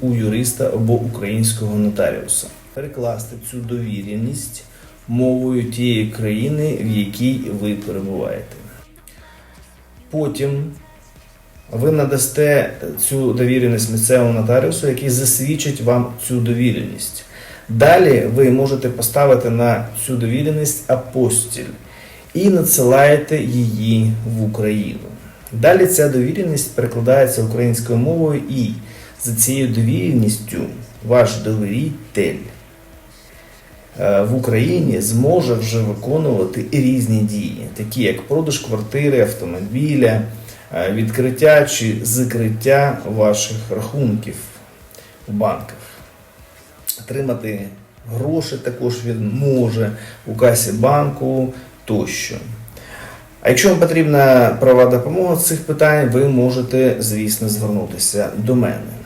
у юриста або українського нотаріуса. Перекласти цю довіреність мовою тієї країни, в якій ви перебуваєте. Потім ви надасте цю довіреність місцевому нотаріусу, який засвідчить вам цю довіреність. Далі ви можете поставити на цю довіреність апостіль і надсилаєте її в Україну. Далі ця довіреність перекладається українською мовою, і за цією довіреністю ваш довіритель е, в Україні зможе вже виконувати різні дії, такі як продаж квартири, автомобіля, е, відкриття чи закриття ваших рахунків у банках. Отримати гроші також він може у касі банку тощо. А якщо вам потрібна права допомога з цих питань, ви можете, звісно, звернутися до мене.